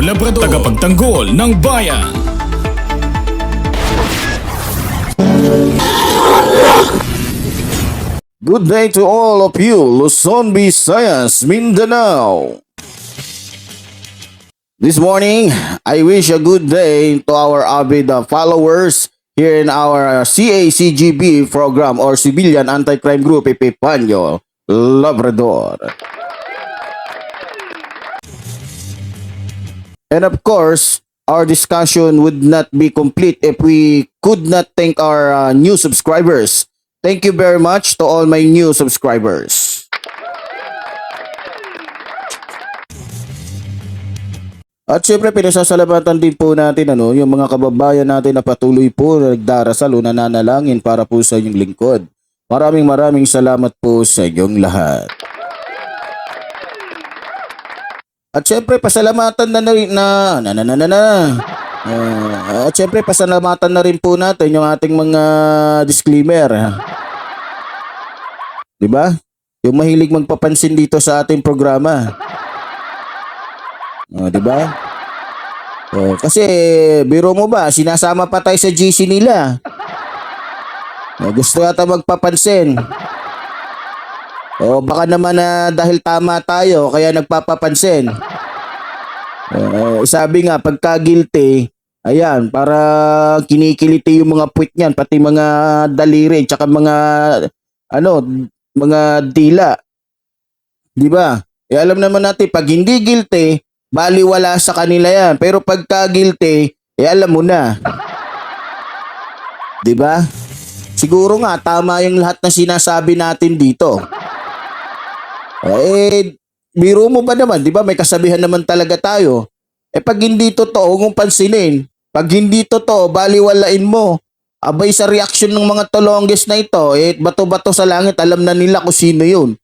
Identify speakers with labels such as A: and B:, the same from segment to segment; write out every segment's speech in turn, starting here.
A: Labrador Tagapagtanggol ng bayan
B: Good day to all of you, Luzon, Visayas, Mindanao. This morning, I wish a good day to our avid followers here in our uh, CACGB program or Civilian Anti-Crime Group, Epipanyo, Labrador. And of course, our discussion would not be complete if we could not thank our uh, new subscribers. Thank you very much to all my new subscribers. At syempre pinasasalamatan din po natin ano, yung mga kababayan natin na patuloy po na nagdarasal o nananalangin para po sa inyong lingkod. Maraming maraming salamat po sa inyong lahat. At syempre, pasalamatan na na na na na na na. Ah, at syempre, pasalamatan na rin po natin yung ating mga disclaimer. Di ba? Yung mahilig magpapansin dito sa ating programa. Oh, di ba? Oh, kasi biro mo ba, sinasama pa tayo sa GC nila. Oh, gusto yata magpapansin. O baka naman na dahil tama tayo kaya nagpapapansin. Eh, sabi nga pagka guilty, ayan, para kinikiliti yung mga puwit niyan, pati mga daliri, tsaka mga ano, mga dila. 'Di ba? Eh alam naman natin pag hindi guilty, baliwala sa kanila 'yan. Pero pagka guilty, eh alam mo na. 'Di ba? Siguro nga tama yung lahat ng sinasabi natin dito. Eh, biro mo ba naman, di ba? May kasabihan naman talaga tayo. Eh, pag hindi totoo, mong pansinin. Pag hindi totoo, baliwalain mo. Abay sa reaction ng mga tolongges na ito, eh, bato-bato sa langit, alam na nila kung sino yun.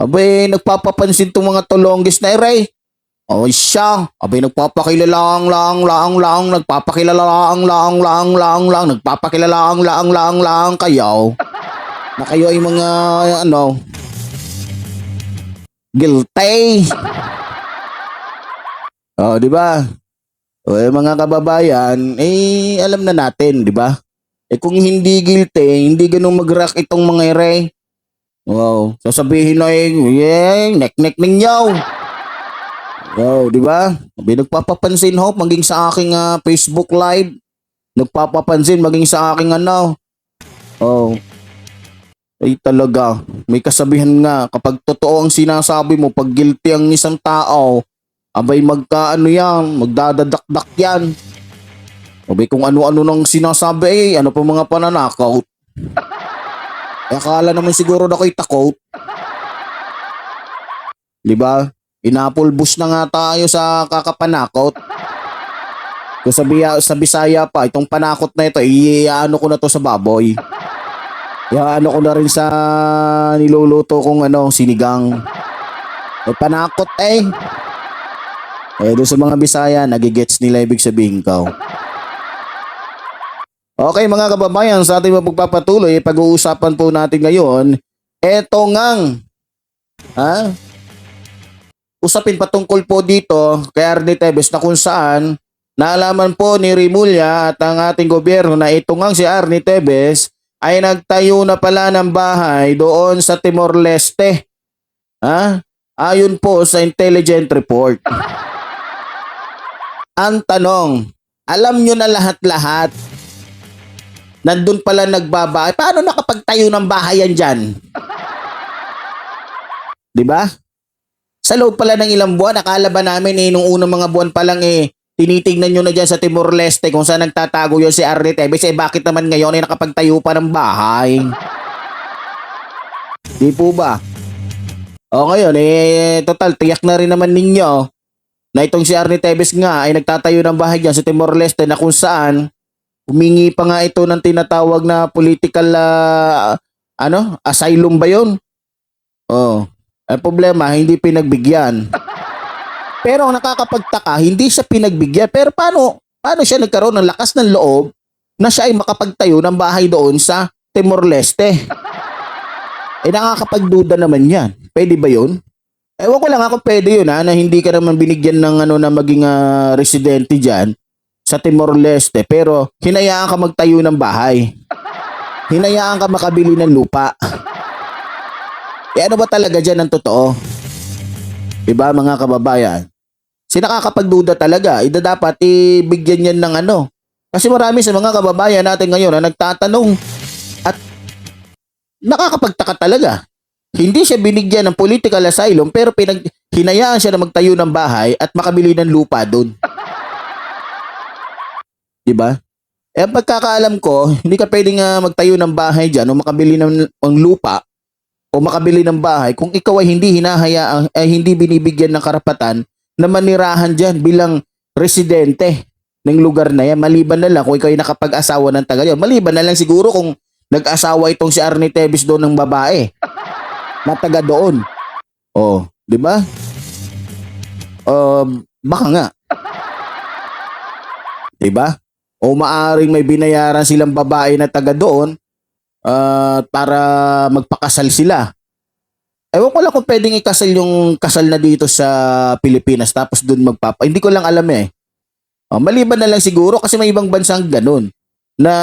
B: Abay, nagpapapansin tong mga tolongges na ere. O siya, abay nagpapakilalang lang lang lang, nagpapakilalang lang lang lang lang, nagpapakilalang lang lang lang kayo. Na kayo ay mga ano, guilty. Oh, di ba? O eh, mga kababayan, eh alam na natin, di ba? Eh kung hindi guilty, hindi ganun mag-rock itong mga ere. Wow, sasabihin na eh, yeah, nek-nek ninyo. Wow, di ba? Sabi nagpapapansin ho, maging sa aking ah, Facebook live. Nagpapapansin maging sa aking ano. Oh, ay talaga, may kasabihan nga, kapag totoo ang sinasabi mo, pag guilty ang isang tao, abay magkaano yan, magdadadakdak yan. Abay kung ano-ano nang sinasabi, eh, ano pa mga pananakaw. Eh, akala naman siguro na ko'y takot. Di ba? Inapulbus na nga tayo sa kakapanakot. Kung sa, Biya- sa Bisaya pa, itong panakot na ito, iyaano ko na to sa baboy. Yung ano ko na rin sa niluluto kong ano, sinigang. Eh, panakot eh. Eh, doon sa mga Bisaya, nagigets nila ibig sabihin ko. Okay mga kababayan, sa ating pagpapatuloy, pag-uusapan po natin ngayon, eto ngang, ha? Usapin patungkol po dito kay Arnie Tevez na kung saan naalaman po ni Rimulya at ang ating gobyerno na ito ngang si Arnie Tevez ay nagtayo na pala ng bahay doon sa Timor-Leste. Ha? Ayon po sa intelligent report. Ang tanong, alam nyo na lahat-lahat nandun pala nagbabahay. Paano nakapagtayo ng bahay yan dyan? Di ba? Sa loob pala ng ilang buwan, akala ba namin eh, nung unang mga buwan pa lang eh, tinitingnan nyo na dyan sa Timor-Leste kung saan nagtatago yun si Arne Tevez, eh bakit naman ngayon ay nakapagtayo pa ng bahay? Di po ba? O ngayon, eh, total, tiyak na rin naman ninyo na itong si Arne Tevez nga ay nagtatayo ng bahay dyan sa Timor-Leste na kung saan humingi pa nga ito ng tinatawag na political ah, ano, asylum ba yun? Oh. Ang problema, hindi pinagbigyan. Pero ang nakakapagtaka, hindi siya pinagbigyan. Pero paano, paano siya nagkaroon ng lakas ng loob na siya ay makapagtayo ng bahay doon sa Timor-Leste? Eh nakakapagduda naman yan. Pwede ba yun? Ewan ko lang ako pwede yun ha, na hindi ka naman binigyan ng ano na maging ah, residente dyan sa Timor-Leste pero hinayaan ka magtayo ng bahay. Hinayaan ka makabili ng lupa. Eh ano ba talaga dyan ang totoo? Diba mga kababayan? Si nakakapagduda talaga, ida dapat ibigyan yan ng ano. Kasi marami sa mga kababayan natin ngayon na nagtatanong at nakakapagtaka talaga. Hindi siya binigyan ng political asylum pero pinag hinayaan siya na magtayo ng bahay at makabili ng lupa doon. 'Di ba? Eh pagkakaalam ko, hindi ka pwedeng ah, magtayo ng bahay diyan o makabili ng, ng lupa o makabili ng bahay kung ikaw ay hindi hinahayaan ay hindi binibigyan ng karapatan na manirahan diyan bilang residente ng lugar na yan. Maliban na lang kung ikaw ay nakapag-asawa ng taga yun. Maliban na lang siguro kung nag-asawa itong si Arnie Tevez doon ng babae na taga doon. Oh, di ba? Um, baka nga. Di ba? O maaring may binayaran silang babae na taga doon ah, para magpakasal sila. Ewan ko lang kung pwedeng ikasal yung kasal na dito sa Pilipinas tapos doon magpapa. Hindi ko lang alam eh. Oh, maliban na lang siguro kasi may ibang bansang ganun na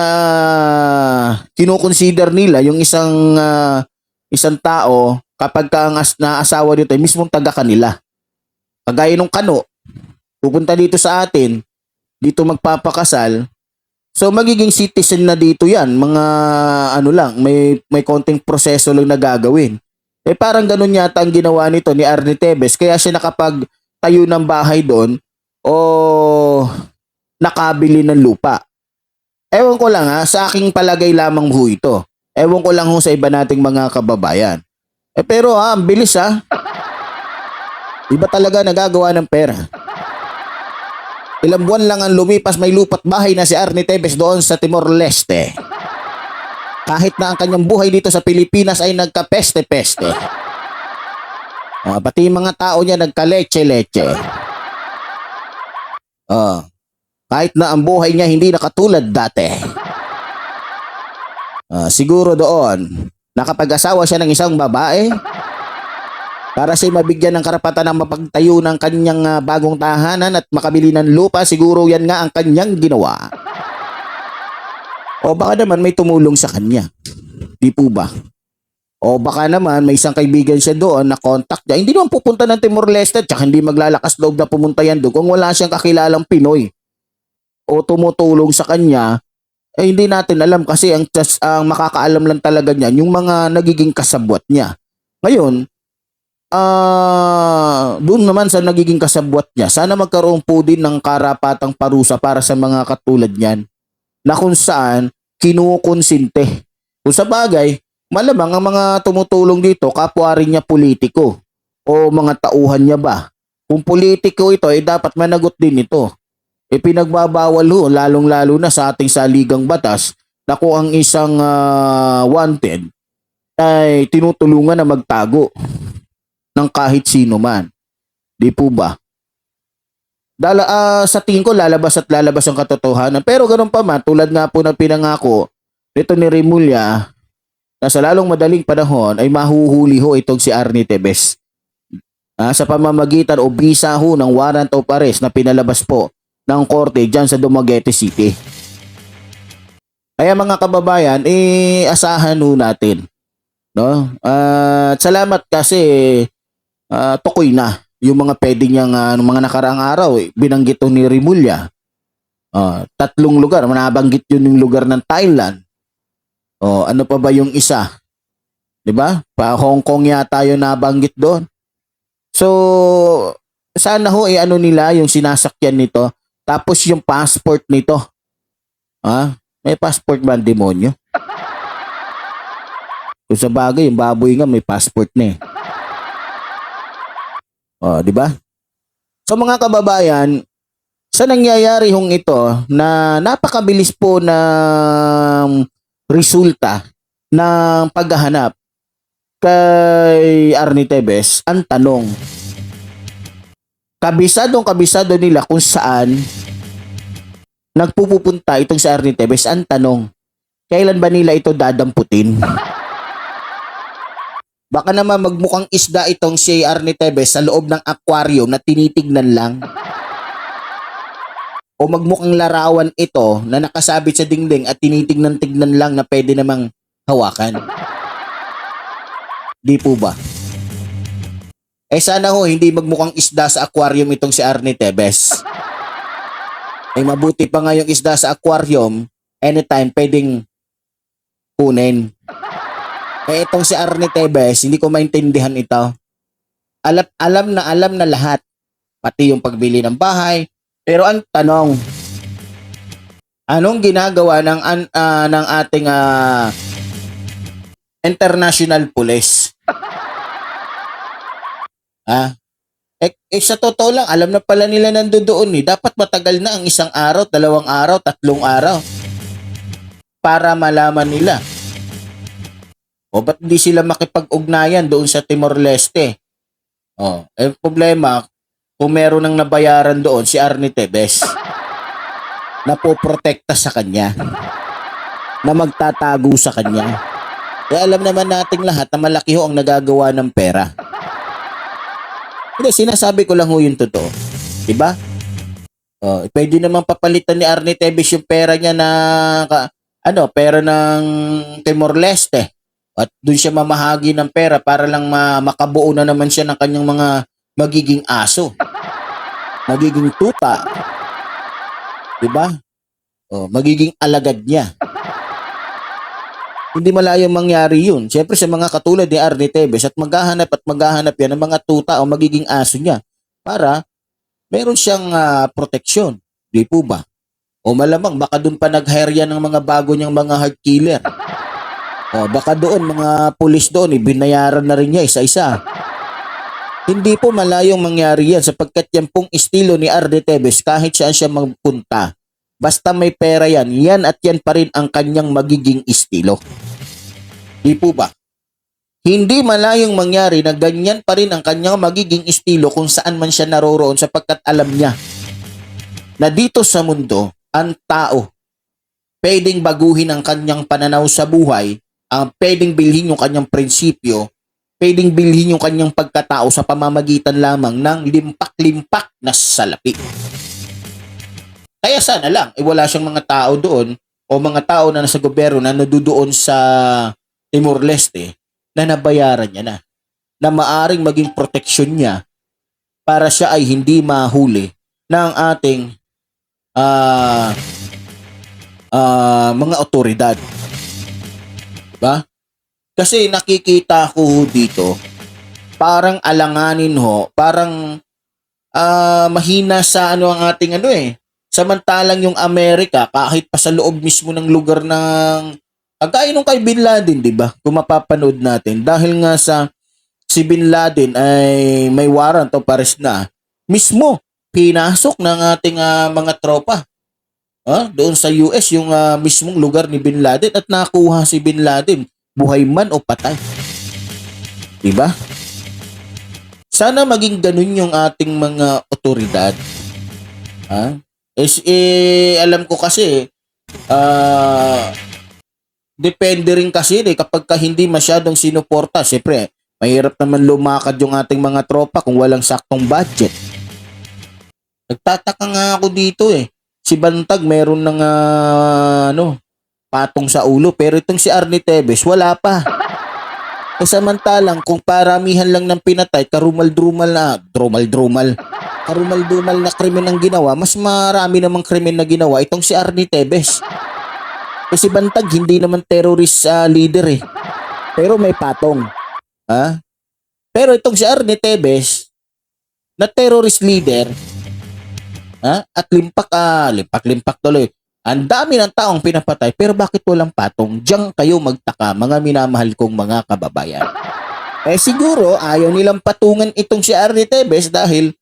B: kinukonsider nila yung isang ah, isang tao kapag ka ang as, na asawa dito ay mismong taga kanila. Kagaya nung kano, pupunta dito sa atin, dito magpapakasal, so magiging citizen na dito yan, mga ano lang, may, may konting proseso lang na gagawin. Eh parang ganun yata ang ginawa nito ni Arne Tevez, kaya siya nakapagtayo ng bahay doon o nakabili ng lupa. Ewan ko lang ha, sa aking palagay lamang ho ito. Ewan ko lang ho sa iba nating mga kababayan. Eh pero ha, ang bilis ha. Iba talaga nagagawa ng pera. Ilang buwan lang ang lumipas may lupat bahay na si Arnie Tevez doon sa Timor-Leste. Kahit na ang kanyang buhay dito sa Pilipinas ay nagkapeste-peste. Ah, pati mga tao niya nagka-leche-leche. Ah, kahit na ang buhay niya hindi nakatulad dati. Ah, siguro doon, nakapag-asawa siya ng isang babae para siya mabigyan ng karapatan ng mapagtayo ng kanyang ah, bagong tahanan at makabili ng lupa, siguro yan nga ang kanyang ginawa. O baka naman may tumulong sa kanya. Di po ba? O baka naman may isang kaibigan siya doon na contact niya. Hindi naman pupunta ng Timor-Leste tsaka hindi maglalakas loob na pumunta yan doon kung wala siyang kakilalang Pinoy o tumutulong sa kanya eh hindi natin alam kasi ang, ang makakaalam lang talaga niyan yung mga nagiging kasabwat niya. Ngayon, ah doon naman sa nagiging kasabwat niya, sana magkaroon po din ng karapatang parusa para sa mga katulad niyan na kung saan kinukonsinte. Kung sa bagay, malamang ang mga tumutulong dito, kapwa rin niya politiko o mga tauhan niya ba. Kung politiko ito, eh dapat managot din ito. E pinagbabawal ho, lalong-lalo na sa ating saligang batas, na kung ang isang ah, wanted ay tinutulungan na magtago ng kahit sino man. Di po ba? Dala, ah, sa tingin ko lalabas at lalabas ang katotohanan. Pero ganun pa man, tulad nga po ng pinangako nito ni Remulla na sa lalong madaling panahon ay mahuhuli ho itong si Arnie Tevez. Ah, sa pamamagitan o bisa ho ng warrant of arrest na pinalabas po ng korte dyan sa Dumaguete City. Kaya mga kababayan, eh, asahan ho natin. No? At salamat kasi ah, tukoy na yung mga pwede niyang nung mga nakaraang araw, eh, binanggit ni Rimulya. Ah, tatlong lugar, manabanggit yun yung lugar ng Thailand, O ano pa ba yung isa? 'Di ba? Pa Hong Kong yata yung nabanggit doon. So sana ho eh ano nila yung sinasakyan nito tapos yung passport nito. Ha? May passport ba ang demonyo? Kung sa bagay, yung baboy nga may passport na eh. O, di ba? So mga kababayan, sa nangyayari hong ito na napakabilis po ng resulta ng paghahanap kay Arnie Tevez, ang tanong, kabisadong kabisado nila kung saan nagpupunta itong si Arnie Tevez, ang tanong, kailan ba nila ito dadamputin? Baka naman magmukhang isda itong si Arnie Tevez sa loob ng aquarium na tinitignan lang. O magmukhang larawan ito na nakasabit sa dingding at tinitignan-tignan lang na pwede namang hawakan. Di po ba? Eh sana ho, hindi magmukhang isda sa aquarium itong si Arnie Tevez. Eh mabuti pa nga yung isda sa aquarium, anytime pwedeng kunin. Eh itong si Arnie Tevez, hindi ko maintindihan ito. Alam, alam na alam na lahat. Pati yung pagbili ng bahay. Pero ang tanong, anong ginagawa ng ah, ng ating ah, international police? Ah, eh, eh, sa totoo lang, alam na pala nila nandoon eh. Dapat matagal na ang isang araw, dalawang araw, tatlong araw. Para malaman nila. O ba't hindi sila makipag-ugnayan doon sa Timor-Leste? O, eh problema, kung meron nang nabayaran doon si Arnie Tevez na poprotekta sa kanya na magtatago sa kanya. Eh alam naman nating lahat na malaki ho ang nagagawa ng pera. Hindi, sinasabi ko lang ho yung totoo. Diba? Oh, pwede naman papalitan ni Arnie Tevez yung pera niya na ka- ano, pera ng Timor-Leste. At doon siya mamahagi ng pera para lang ma- makabuo na naman siya ng kanyang mga magiging aso. Magiging tuta. 'Di ba? Oh, magiging alagad niya. Hindi malayong mangyari yun. Siyempre sa mga katulad ni Arnie Tevez at maghahanap at maghahanap yan ng mga tuta o magiging aso niya para meron siyang ah, proteksyon. Di po ba? O malamang baka doon pa nag-hire yan ng mga bago niyang mga hard killer. O baka doon mga pulis doon, eh, binayaran na rin niya isa-isa. Hindi po malayong mangyari yan sapagkat yan pong estilo ni Arde Tevez kahit saan siya magpunta. Basta may pera yan, yan at yan pa rin ang kanyang magiging estilo. Di po ba? Hindi malayong mangyari na ganyan pa rin ang kanyang magiging estilo kung saan man siya naroroon sapagkat alam niya na dito sa mundo, ang tao pwedeng baguhin ang kanyang pananaw sa buhay, ang pwedeng bilhin yung kanyang prinsipyo, pwedeng bilhin yung kanyang pagkatao sa pamamagitan lamang ng limpak-limpak na salapi. Kaya sana lang, eh, wala siyang mga tao doon o mga tao na nasa gobyerno na nadudoon sa Timor-Leste na nabayaran niya na na maaring maging proteksyon niya para siya ay hindi mahuli ng ating ah ah, mga otoridad. Diba? Kasi nakikita ko dito, parang alanganin ho, parang ah, mahina sa ano ang ating ano eh. Samantalang yung Amerika, kahit pa sa loob mismo ng lugar ng Kagaya nung kay Bin Laden, di ba? Kung mapapanood natin. Dahil nga sa si Bin Laden ay may warrant o pares na, mismo, pinasok ng ating ah, mga tropa ah, doon sa US, yung ah, mismong lugar ni Bin Laden at nakuha si Bin Laden, buhay man o patay. Diba? Sana maging ganun yung ating mga otoridad. Ha? Es, eh, alam ko kasi, ah, depende rin kasi eh, kapag ka hindi masyadong sinuporta, syempre, mahirap naman lumakad yung ating mga tropa kung walang saktong budget. Nagtataka nga ako dito eh si Bantag meron ng ah, ano, patong sa ulo. Pero itong si Arnie Tevez, wala pa. E samantalang, kung paramihan lang ng pinatay, karumal-drumal na, drumal-drumal, karumal-drumal na krimen ang ginawa, mas marami namang krimen na ginawa itong si Arnie Tevez. Eh si Bantag hindi naman terrorist ah, leader eh. Pero may patong. Ha? Pero itong si Arne Tebes, na terrorist leader, ha? At limpak, ah, limpak-limpak tuloy. Ang dami ng taong pinapatay, pero bakit walang patong? Diyan kayo magtaka, mga minamahal kong mga kababayan. Eh siguro, ayaw nilang patungan itong si Arne Tebes dahil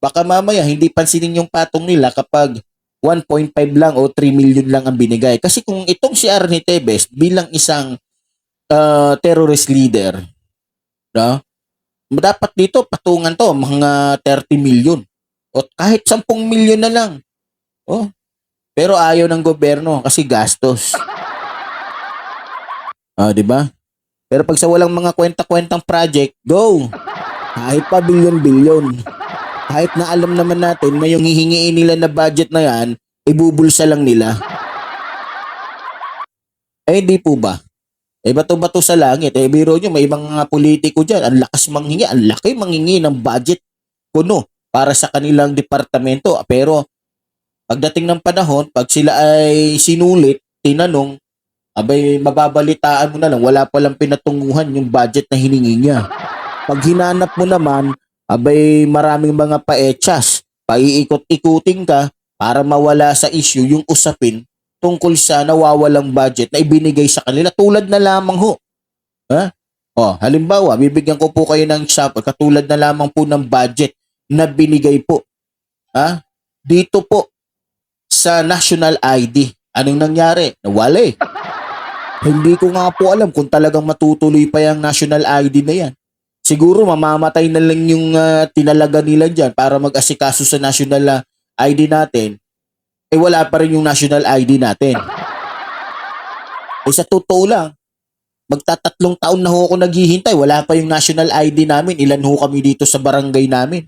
B: baka mamaya hindi pansinin yung patong nila kapag 1.5 lang o 3 million lang ang binigay. Kasi kung itong si Arne Tebes bilang isang uh, terrorist leader, no? dapat dito patungan to mga 30 million o kahit 10 million na lang. Oh. Pero ayaw ng gobyerno kasi gastos. Ah, di ba? Pero pag sa walang mga kwenta-kwentang project, go. Kahit pa bilyon-bilyon. Kahit na alam naman natin na yung hihingiin nila na budget na yan, ibubulsa lang nila. Eh, di po ba? Eh, bato-bato sa langit. Eh, biro nyo, may ibang mga politiko dyan. Ang lakas manghingi, ang laki manghingi ng budget kuno para sa kanilang departamento. Pero, pagdating ng panahon, pag sila ay sinulit, tinanong, abay, mababalitaan mo na lang, wala palang pinatunguhan yung budget na hiningi niya. Pag hinanap mo naman, abay, maraming mga paechas. Paiikot-ikutin ka para mawala sa issue yung usapin tungkol sa nawawalang budget na ibinigay sa kanila tulad na lamang ho. Ha? Oh, halimbawa, bibigyan ko po kayo ng sample katulad na lamang po ng budget na binigay po. Ha? Dito po sa national ID. Anong nangyari? Nawala eh. Hindi ko nga po alam kung talagang matutuloy pa yung national ID na yan. Siguro mamamatay na lang yung ah, tinalaga nila dyan para mag-asikaso sa national ah, ID natin eh wala pa rin yung national ID natin. Eh sa totoo lang, magtatatlong taon na ho ako naghihintay, wala pa yung national ID namin, ilan ho kami dito sa barangay namin.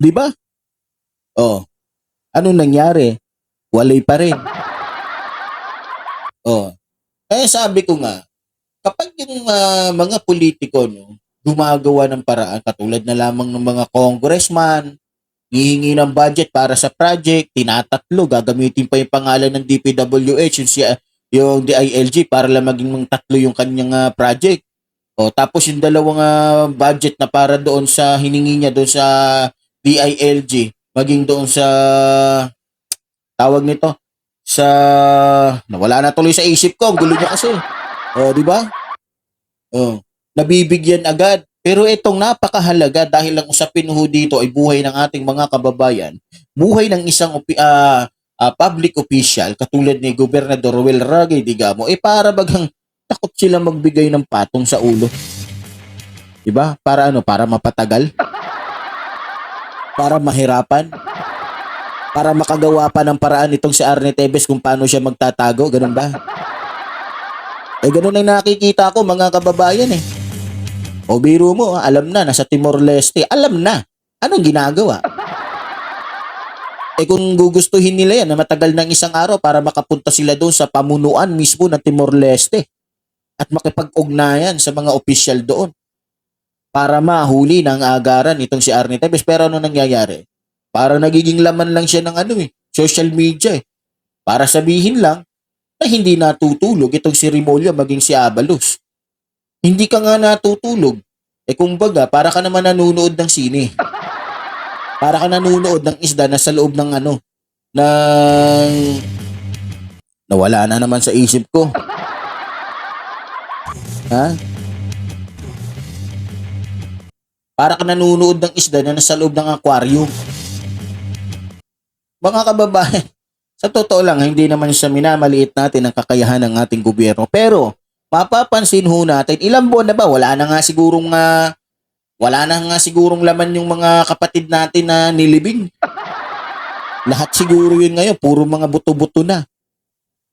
B: Di ba? Oh. Anong nangyari? Walay pa rin. Oh. Kaya sabi ko nga, kapag yung ah, mga politiko no, gumagawa ng paraan katulad na lamang ng mga congressman, hihingi ng budget para sa project, tinatatlo, gagamitin pa yung pangalan ng DPWH, yung, si- yung DILG para lang maging tatlo yung kanyang ah, project. O, tapos yung dalawang ah, budget na para doon sa hiningi niya doon sa DILG, maging doon sa tawag nito sa nawala na tuloy sa isip ko, ang gulo niya kasi. O, di ba? O, nabibigyan agad pero itong napakahalaga dahil ang usapin ho dito ay buhay ng ating mga kababayan, buhay ng isang opi- ah, public official katulad ni Gobernador Will Ragay Digamo, eh para bagang takot sila magbigay ng patong sa ulo. 'Di ba? Para ano? Para mapatagal? Para mahirapan? Para makagawa pa ng paraan itong si Arne Tevez kung paano siya magtatago, ganun ba? Eh ganun ang nakikita ko mga kababayan eh. O biro mo, ah, alam na, nasa Timor-Leste. Alam na. Anong ginagawa? Eh kung gugustuhin nila yan na matagal ng isang araw para makapunta sila doon sa pamunuan mismo ng Timor-Leste at makipag-ugnayan sa mga opisyal doon para mahuli ng agaran itong si Arne Tevez. Pero ano nangyayari? Para nagiging laman lang siya ng ano eh, social media eh. Para sabihin lang na hindi natutulog itong si Rimolya maging si Abalos hindi ka nga natutulog. Eh kumbaga, para ka naman nanonood ng sine. Para ka nanonood ng isda na sa loob ng ano, ng... Nawala na naman sa isip ko. Ha? Para ka nanonood ng isda na nasa loob ng aquarium. Mga kababayan, sa totoo lang, hindi naman siya minamaliit natin ang kakayahan ng ating gobyerno. Pero, mapapansin ho natin, ilang buwan na ba? Wala na nga sigurong nga, wala na nga sigurong laman yung mga kapatid natin na nilibing. Lahat siguro yun ngayon, puro mga buto-buto na.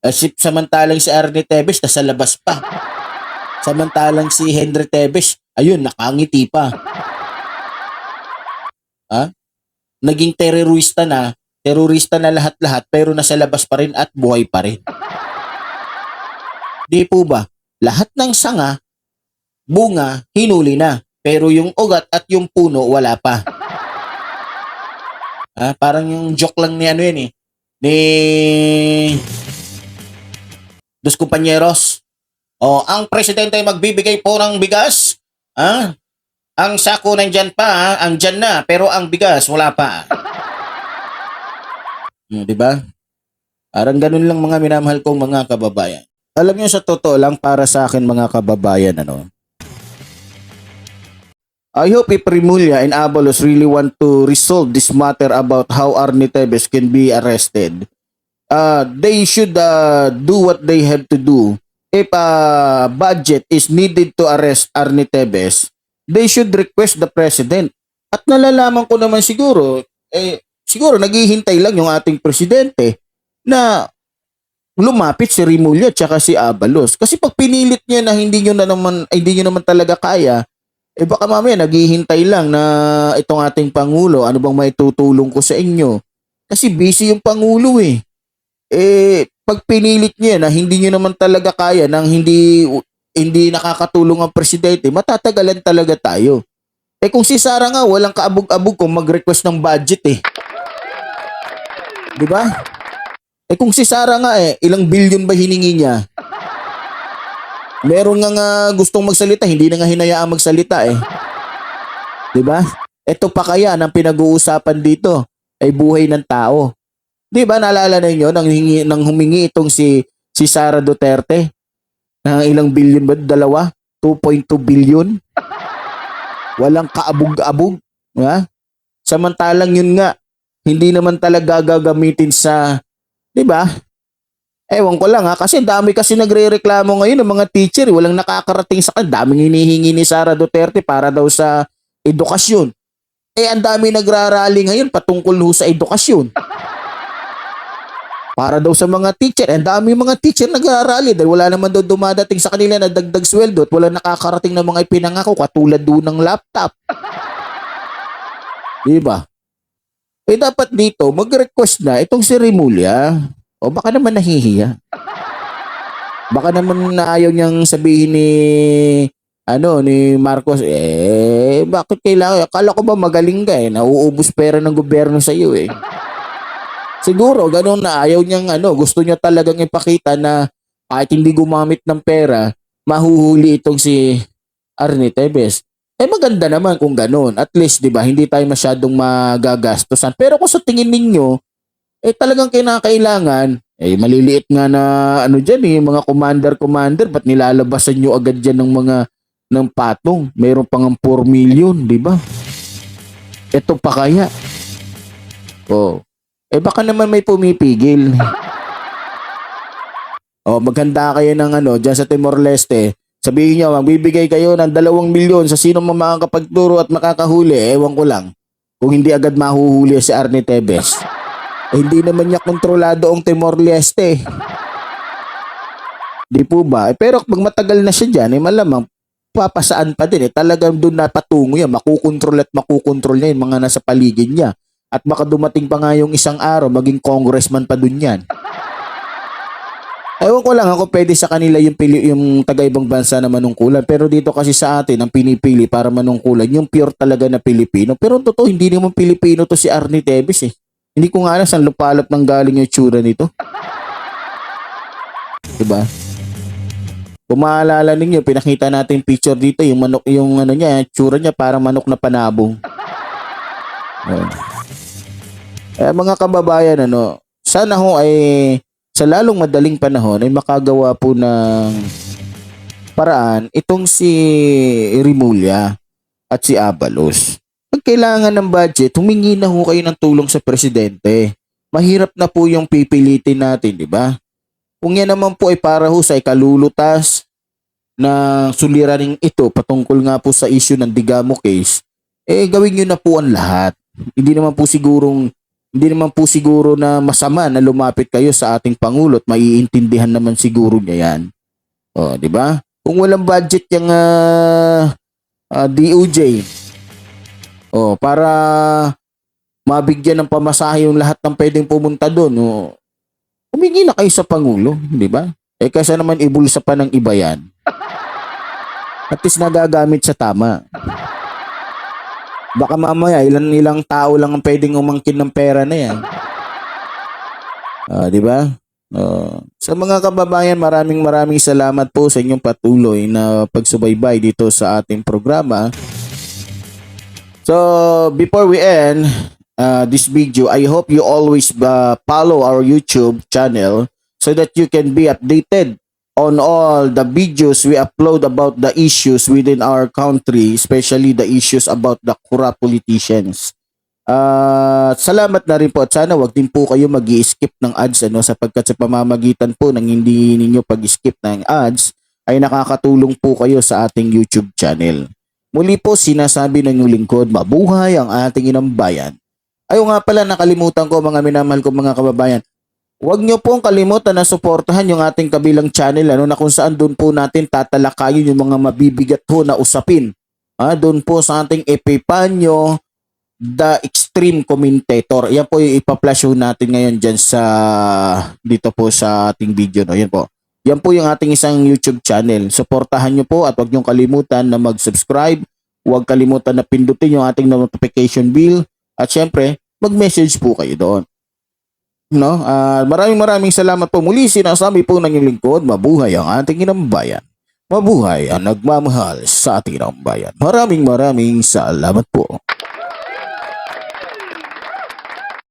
B: As if samantalang si Arne Tevez nasa labas pa. Samantalang si Henry Tevez, ayun, nakangiti pa. Ha? Naging terorista na, terorista na lahat-lahat pero nasa labas pa rin at buhay pa rin. Di po ba? lahat ng sanga, bunga, hinuli na. Pero yung ugat at yung puno, wala pa. Ah, parang yung joke lang ni ano yun eh. ni dos kumpanyeros. O, ang presidente ay magbibigay po ng bigas. Ah, ang sako nandyan pa, ha? ang dyan na, pero ang bigas wala pa. Hmm, di ba? Parang ganun lang mga minamahal kong mga kababayan. Alam niyo sa totoo lang para sa akin mga kababayan ano. I hope if Rimulya and Abalos really want to resolve this matter about how Arnie Tevez can be arrested, uh, they should uh, do what they have to do. If a budget is needed to arrest Arnie Tevez, they should request the president. At nalalaman ko naman siguro, eh, siguro naghihintay lang yung ating presidente na lumapit si Rimulya at si Abalos. Kasi pag pinilit niya na hindi niyo na naman, hindi niyo naman talaga kaya, eh baka mamaya naghihintay lang na itong ating Pangulo, ano bang may tutulong ko sa inyo? Kasi busy yung Pangulo eh. Eh, pag pinilit niya na hindi niyo naman talaga kaya nang hindi hindi nakakatulong ang presidente, matatagalan talaga tayo. Eh kung si Sara nga walang kaabog-abog kung mag-request ng budget eh. 'Di ba? Eh kung si Sara nga eh, ilang billion ba hiningi niya? Meron nga nga gustong magsalita, hindi na nga hinayaang magsalita eh. 'Di ba? Ito pa kaya ng pinag-uusapan dito ay buhay ng tao. 'Di ba naalala ninyo nang hingi nang humingi itong si si Sara Duterte ng ilang billion ba? Dalawa? 2.2 billion? Walang kaabog-abog, ha? Samantalang yun nga, hindi naman talaga gagamitin sa, 'di ba? Ewan ko lang ha, kasi dami kasi nagrereklamo ngayon ng mga teacher, eh. walang nakakarating sa kanila, daming hinihingi ni Sara Duterte para daw sa edukasyon. Eh, ang dami nagrarally ngayon patungkol ho sa edukasyon. Para daw sa mga teacher, ang dami mga teacher nagrarally dahil wala naman daw dumadating sa kanila na dagdag sweldo at wala nakakarating ng mga ipinangako katulad doon ng laptop. Diba? Eh dapat dito, mag-request na itong si Rimulya. O baka naman nahihiya. Baka naman na ayaw niyang sabihin ni ano ni Marcos eh bakit kailangan akala ko ba magaling ka eh nauubos pera ng gobyerno sa iyo eh. Siguro ganun na ayaw niyang ano gusto niya talagang ipakita na kahit hindi gumamit ng pera mahuhuli itong si Arnie Tevez. Eh maganda naman kung ganun. At least 'di ba hindi tayo masyadong magagastusan. Pero kung sa tingin ninyo eh talagang kinakailangan, eh maliliit nga na ano dyan eh, mga commander-commander, ba't nilalabasan nyo agad dyan ng mga ng patong? Meron pang 4 million, di ba? Ito pa kaya? Oh. Eh baka naman may pumipigil. oh, maghanda kayo ng ano, dyan sa Timor-Leste. Sabihin nyo, magbibigay kayo ng 2 milyon sa sino man makakapagturo at makakahuli. Ewan ko lang. Kung hindi agad mahuhuli si Arnie Tevez. Hindi naman niya kontrolado ang Timor-Leste. Di po ba? Eh, pero pag matagal na siya dyan, eh malamang papasaan pa din. Eh. Talagang doon napatungo yan. Makukontrol at makukontrol niya yung mga nasa paligid niya. At baka dumating pa nga yung isang araw, maging congressman pa doon yan. Ewan ko lang ako pwede sa kanila yung, pili, yung taga-ibang bansa na manungkulan. Pero dito kasi sa atin, ang pinipili para manungkulan, yung pure talaga na Pilipino. Pero totoo, hindi naman Pilipino to si Arnie Tevez eh. Hindi ko nga alam saan lupalop ng galing yung tsura nito. Diba? Kung maalala ninyo, pinakita natin picture dito, yung manok, yung ano niya, tsura niya parang manok na panabong. Eh, mga kababayan, ano, sana ho ay sa lalong madaling panahon ay makagawa po ng paraan itong si Rimulya at si Abalos kailangan ng budget, humingi na ho kayo ng tulong sa presidente. Mahirap na po yung pipilitin natin, di ba? Kung yan naman po ay para ho sa ikalulutas ng suliraning ito patungkol nga po sa issue ng Digamo case, eh gawin nyo na po ang lahat. Hindi naman po sigurong hindi naman po siguro na masama na lumapit kayo sa ating pangulo at maiintindihan naman siguro niya yan. O, di ba? Kung walang budget yung uh, uh, DOJ, Oh, para mabigyan ng pamasahe yung lahat ng pwedeng pumunta doon. Oh, humingi na kayo sa Pangulo, di ba? Eh kasi naman ibulsa pa ng iba yan. At least nagagamit sa tama. Baka mamaya ilan ilang tao lang ang pwedeng umangkin ng pera na yan. Ah, di ba? Ah, sa mga kababayan, maraming maraming salamat po sa inyong patuloy na pagsubaybay dito sa ating programa. So, before we end uh, this video, I hope you always uh, follow our YouTube channel so that you can be updated on all the videos we upload about the issues within our country, especially the issues about the corrupt politicians. Ah, salamat na rin po at sana wag din po kayo mag skip ng ads ano sapagkat sa pamamagitan po ng hindi ninyo pag-skip ng ads ay nakakatulong po kayo sa ating YouTube channel. Muli po sinasabi ng inyong lingkod, mabuhay ang ating inang bayan. Ayaw nga pala nakalimutan ko mga minamahal ko mga kababayan. Huwag niyo pong kalimutan na suportahan yung ating kabilang channel ano na kung saan doon po natin tatalakayin yung mga mabibigat ho na usapin. Ah, doon po sa ating Epipanyo, The Extreme Commentator. Yan po yung ipa-flash natin ngayon dyan sa dito po sa ating video no. Yan po. Yan po yung ating isang YouTube channel. Suportahan nyo po at huwag nyo kalimutan na mag-subscribe. Huwag kalimutan na pindutin yung ating notification bell. At syempre, mag-message po kayo doon. No? Ah, maraming maraming salamat po. Muli sinasabi po ng lingkod, mabuhay ang ating inang bayan. Mabuhay ang nagmamahal sa ating inang bayan. Maraming maraming salamat po.